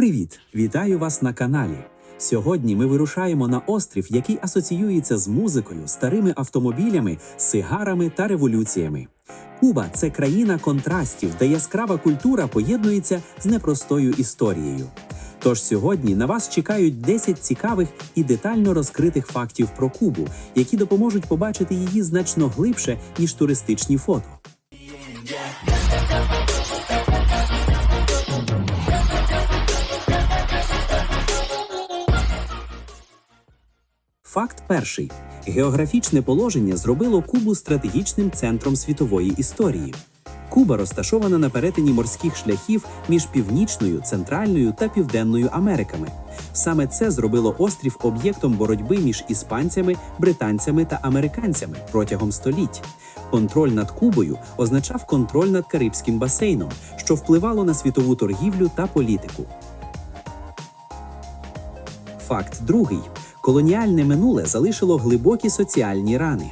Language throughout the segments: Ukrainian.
Привіт! Вітаю вас на каналі. Сьогодні ми вирушаємо на острів, який асоціюється з музикою, старими автомобілями, сигарами та революціями. Куба це країна контрастів, де яскрава культура поєднується з непростою історією. Тож сьогодні на вас чекають 10 цікавих і детально розкритих фактів про Кубу, які допоможуть побачити її значно глибше, ніж туристичні фото. Факт перший: географічне положення зробило Кубу стратегічним центром світової історії. Куба розташована на перетині морських шляхів між північною, центральною та південною Америками. Саме це зробило острів об'єктом боротьби між іспанцями, британцями та американцями протягом століть. Контроль над Кубою означав контроль над Карибським басейном, що впливало на світову торгівлю та політику. Факт другий: колоніальне минуле залишило глибокі соціальні рани.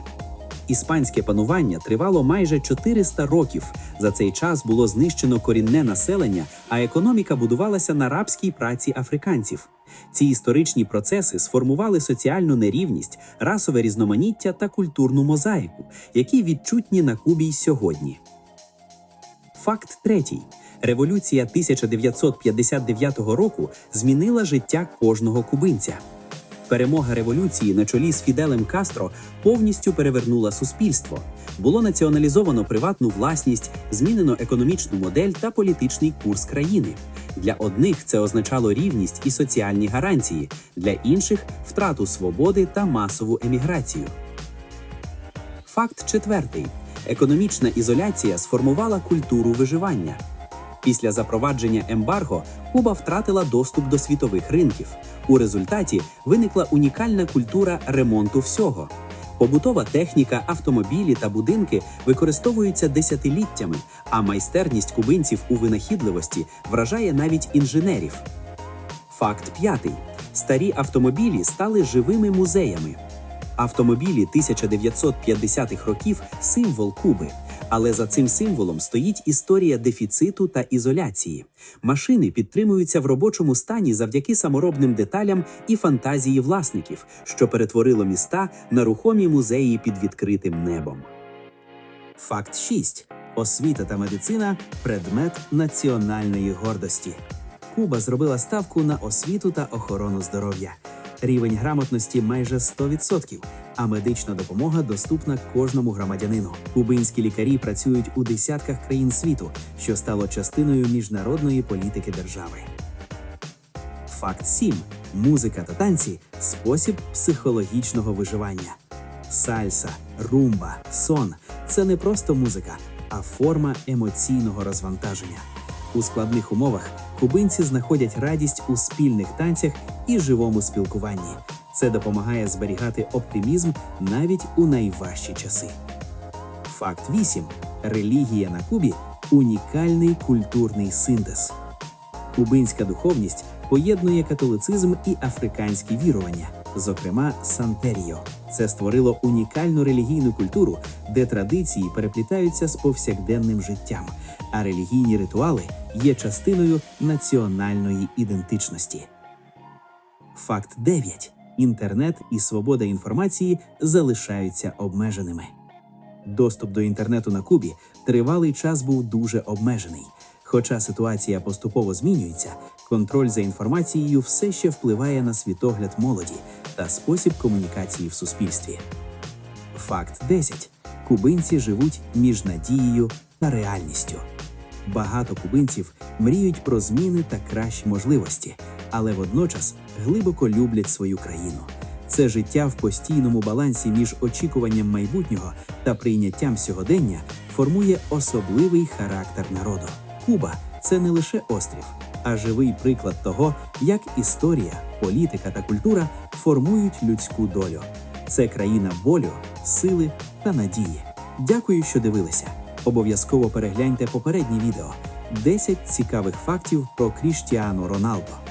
Іспанське панування тривало майже 400 років. За цей час було знищено корінне населення, а економіка будувалася на рабській праці африканців. Ці історичні процеси сформували соціальну нерівність, расове різноманіття та культурну мозаїку, які відчутні на Кубі й сьогодні. Факт третій. Революція 1959 року змінила життя кожного кубинця. Перемога революції на чолі з Фіделем Кастро повністю перевернула суспільство. Було націоналізовано приватну власність, змінено економічну модель та політичний курс країни. Для одних це означало рівність і соціальні гарантії, для інших втрату свободи та масову еміграцію. Факт четвертий: економічна ізоляція сформувала культуру виживання. Після запровадження ембарго Куба втратила доступ до світових ринків. У результаті виникла унікальна культура ремонту всього. Побутова техніка, автомобілі та будинки використовуються десятиліттями, а майстерність кубинців у винахідливості вражає навіть інженерів. Факт п'ятий: старі автомобілі стали живими музеями. Автомобілі 1950-х років символ Куби. Але за цим символом стоїть історія дефіциту та ізоляції. Машини підтримуються в робочому стані завдяки саморобним деталям і фантазії власників, що перетворило міста на рухомі музеї під відкритим небом. Факт 6. Освіта та медицина предмет національної гордості. Куба зробила ставку на освіту та охорону здоров'я. Рівень грамотності майже 100%, а медична допомога доступна кожному громадянину. Кубинські лікарі працюють у десятках країн світу, що стало частиною міжнародної політики держави. Факт 7. Музика та танці спосіб психологічного виживання. Сальса, румба, сон це не просто музика, а форма емоційного розвантаження. У складних умовах кубинці знаходять радість у спільних танцях і живому спілкуванні. Це допомагає зберігати оптимізм навіть у найважчі часи. Факт 8. Релігія на Кубі унікальний культурний синтез. Кубинська духовність поєднує католицизм і африканські вірування, зокрема Сантеріо. Це створило унікальну релігійну культуру, де традиції переплітаються з повсякденним життям, а релігійні ритуали є частиною національної ідентичності. Факт 9. Інтернет і свобода інформації залишаються обмеженими. Доступ до інтернету на Кубі тривалий час був дуже обмежений. Хоча ситуація поступово змінюється, контроль за інформацією все ще впливає на світогляд молоді та спосіб комунікації в суспільстві. Факт 10. Кубинці живуть між надією та реальністю. Багато кубинців мріють про зміни та кращі можливості, але водночас глибоко люблять свою країну. Це життя в постійному балансі між очікуванням майбутнього та прийняттям сьогодення формує особливий характер народу. Куба це не лише острів, а живий приклад того, як історія, політика та культура формують людську долю. Це країна болю, сили та надії. Дякую, що дивилися. Обов'язково перегляньте попереднє відео 10 цікавих фактів про Кріштіану Роналдо.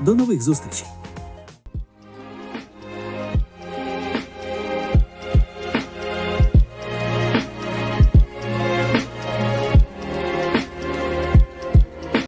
До нових зустрічей!